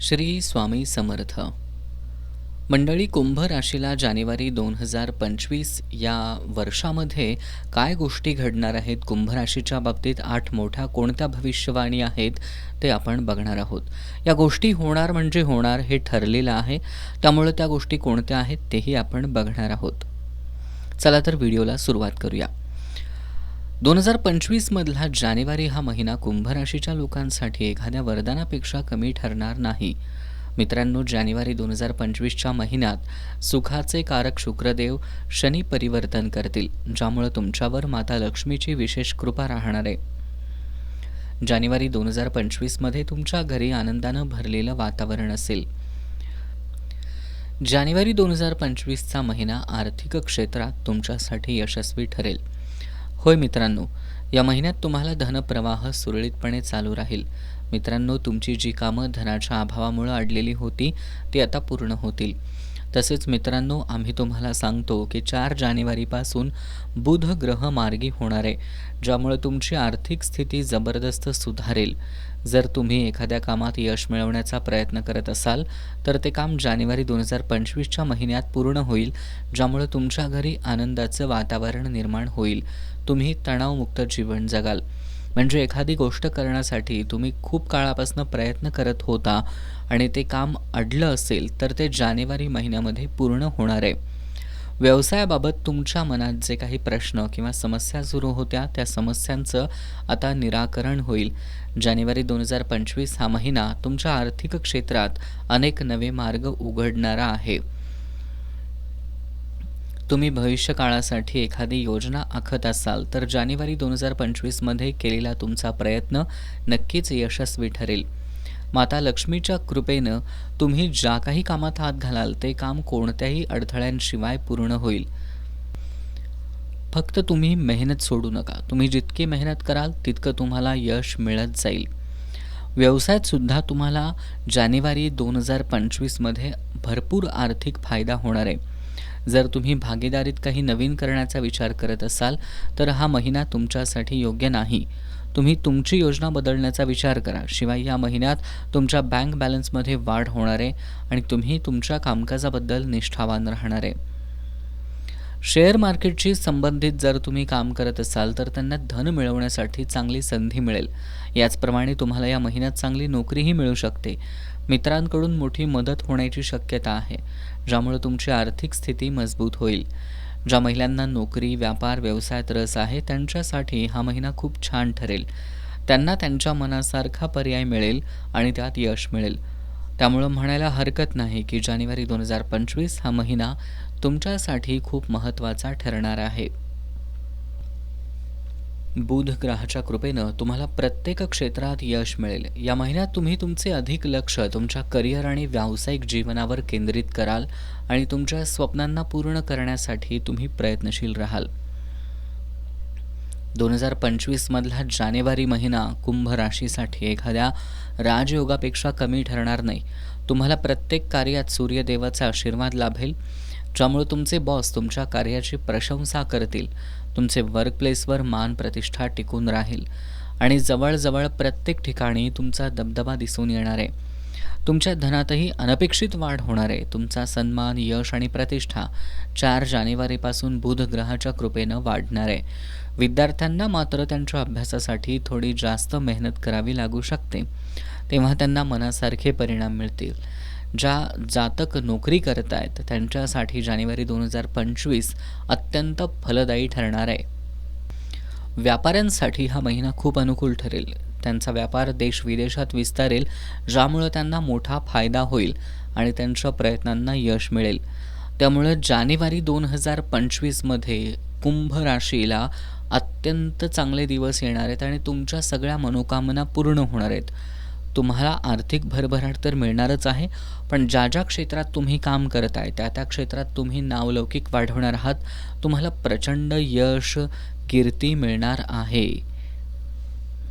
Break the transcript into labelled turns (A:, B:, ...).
A: श्री स्वामी समर्थ. मंडळी कुंभ राशीला जानेवारी दोन हजार पंचवीस या वर्षामध्ये काय गोष्टी घडणार आहेत? कुंभ राशीच्या बाबतीत आठ मोठ्या कोणत्या भविष्यवाणी आहेत ते आपण बघणार आहोत. या गोष्टी होणार म्हणजे होणार हे ठरलेलं आहे. त्यामुळे त्या गोष्टी कोणत्या आहेत तेही आपण बघणार आहोत. चला तर व्हिडिओला सुरुवात करूया. दोन हजार पंचवीसमधला जानेवारी हा महिना कुंभराशीच्या लोकांसाठी एखाद्या वरदानापेक्षा कमी ठरणार नाही. मित्रांनो जानेवारी दोन हजार पंचवीसच्या महिन्यात सुखाचे कारक शुक्रदेव शनी परिवर्तन करतील ज्यामुळे तुमच्यावर माता लक्ष्मीची विशेष कृपा राहणार आहे. जानेवारी दोन हजार पंचवीसमध्ये तुमच्या घरी आनंदानं भरलेलं वातावरण असेल. जानेवारी दोन हजार पंचवीसचा महिना आर्थिक क्षेत्रात तुमच्यासाठी यशस्वी ठरेल. होय मित्रांनो या महिन्यात तुम्हाला धनप्रवाह सुरळीतपणे चालू राहील. मित्रांनो तुमची जी कामं धनाच्या अभावामुळे अडलेली होती ती आता पूर्ण होतील. तसेच मित्रांनो आम्ही तुम्हाला सांगतो की चार जानेवारीपासून बुध ग्रह मार्गी होणार आहे ज्यामुळे तुमची आर्थिक स्थिती जबरदस्त सुधारेल. जर तुम्ही एखाद्या कामात यश मिळवण्याचा प्रयत्न करत असाल तर ते काम जानेवारी दोन हजार पंचवीसच्या महिन्यात पूर्ण होईल ज्यामुळे तुमच्या घरी आनंदाचं वातावरण निर्माण होईल. तुम्ही तणावमुक्त जीवन जगाल. म्हणजे एखादी गोष्ट करण्यासाठी तुम्ही खूप काळापासून प्रयत्न करत होता आणि ते काम अडलं असेल तर ते जानेवारी महिन्यामध्ये पूर्ण होणार आहे. व्यवसायाबाबत तुमच्या मनात जे काही प्रश्न किंवा समस्या सुरू होत्या त्या समस्यांचं आता निराकरण होईल. जानेवारी दोन हजार पंचवीस हा महिना तुमच्या आर्थिक क्षेत्रात अनेक नवे मार्ग उघडणारा आहे. तुम्ही भविष्यकाळासाठी एखादी योजना आखत असाल तर जानेवारी दोन हजार पंचवीसमध्ये केलेला तुमचा प्रयत्न नक्कीच यशस्वी ठरेल. माता लक्ष्मीच्या कृपेनं तुम्ही ज्या काही कामात हात घालाल ते काम कोणत्याही अडथळ्यांशिवाय पूर्ण होईल. फक्त तुम्ही मेहनत सोडू नका. तुम्ही जितकी मेहनत कराल तितकं तुम्हाला यश मिळत जाईल. व्यवसायातसुद्धा तुम्हाला जानेवारी दोन हजार पंचवीसमध्ये भरपूर आर्थिक फायदा होणार आहे. जर तुम्ही भागीदारीत काही नवीन करण्याचा विचार करत असाल तर हा महिना तुमच्यासाठी योग्य नाही. तुम्ही तुमची योजना बदलण्याचा विचार करा. शिवाय या महिन्यात तुमच्या बँक बॅलन्समध्ये वाढ होणार आहे आणि तुम्ही तुमच्या कामकाजाबद्दल निष्ठावान राहणार आहे. शेअर मार्केटशी संबंधित जर तुम्ही काम करत असाल तर त्यांना धन मिळवण्यासाठी चांगली संधी मिळेल. याचप्रमाणे तुम्हाला या महिन्यात चांगली नोकरीही मिळू शकते. मित्रांकडून मोठी मदत होण्याची शक्यता आहे ज्यामुळे तुमची आर्थिक स्थिती मजबूत होईल. ज्या महिलांना नोकरी व्यापार व्यवसायात रस आहे त्यांच्यासाठी हा महिना खूप छान ठरेल. त्यांना त्यांच्या मनासारखा पर्याय मिळेल आणि त्यात यश मिळेल. त्यामुळं म्हणायला हरकत नाही की जानेवारी दोन हजार पंचवीस हा महिना तुमच्यासाठी खूप महत्त्वाचा ठरणार आहे. बुध ग्रहाच्या कृपेनं तुम्हाला प्रत्येक क्षेत्रात यश मिळेल. या महिन्यात तुम्ही तुमचे अधिक लक्ष तुमच्या करिअर आणि व्यावसायिक जीवनावर केंद्रित कराल आणि तुमच्या स्वप्नांना पूर्ण करण्यासाठी तुम्ही प्रयत्नशील राहाल. दोन हजार पंचवीसमधला जानेवारी महिना कुंभ राशीसाठी एखाद्या राजयोगापेक्षा कमी ठरणार नाही. तुम्हाला प्रत्येक कार्यात सूर्यदेवाचा आशीर्वाद लाभेल. ज्यामुळे तुमचे बॉस तुमच्या कार्याची प्रशंसा करतील. तुमचे वर्कप्लेसवर मान प्रतिष्ठा टिकून राहील. आणि जवळजवळ प्रत्येक ठिकाणी तुमचा दबदबा दिसून येणार आहे. तुमच्या धनातही अनपेक्षित वाढ होणार आहे. तुमचा सन्मान यश आणि प्रतिष्ठा चार जानेवारीपासून बुध ग्रहाच्या कृपेनं वाढणार आहे. विद्यार्थ्यांना मात्र त्यांच्या अभ्यासासाठी थोडी जास्त मेहनत करावी लागू शकते. तेव्हा त्यांना मनासारखे परिणाम मिळतील. ज्या जातक नोकरी करत आहेत त्यांच्यासाठी जानेवारी दोन हजार पंचवीस अत्यंत फलदायी ठरणार आहे. व्यापाऱ्यांसाठी हा महिना खूप अनुकूल ठरेल. त्यांचा व्यापार देश विदेशात विस्तारेल ज्यामुळं त्यांना मोठा फायदा होईल आणि त्यांच्या प्रयत्नांना यश मिळेल. त्यामुळं जानेवारी दोन हजार पंचवीसमध्ये कुंभ राशीला अत्यंत चांगले दिवस येणार आहेत आणि तुमच्या सगळ्या मनोकामना पूर्ण होणार आहेत. तुम्हाला आर्थिक भरभराट तर मिळणारच आहे पण ज्या ज्या क्षेत्रात तुम्ही काम करत आहे त्या त्या क्षेत्रात तुम्ही नावलौकिक वाढवणार आहात तुम्हाला प्रचंड यश कीर्ती मिळणार आहे.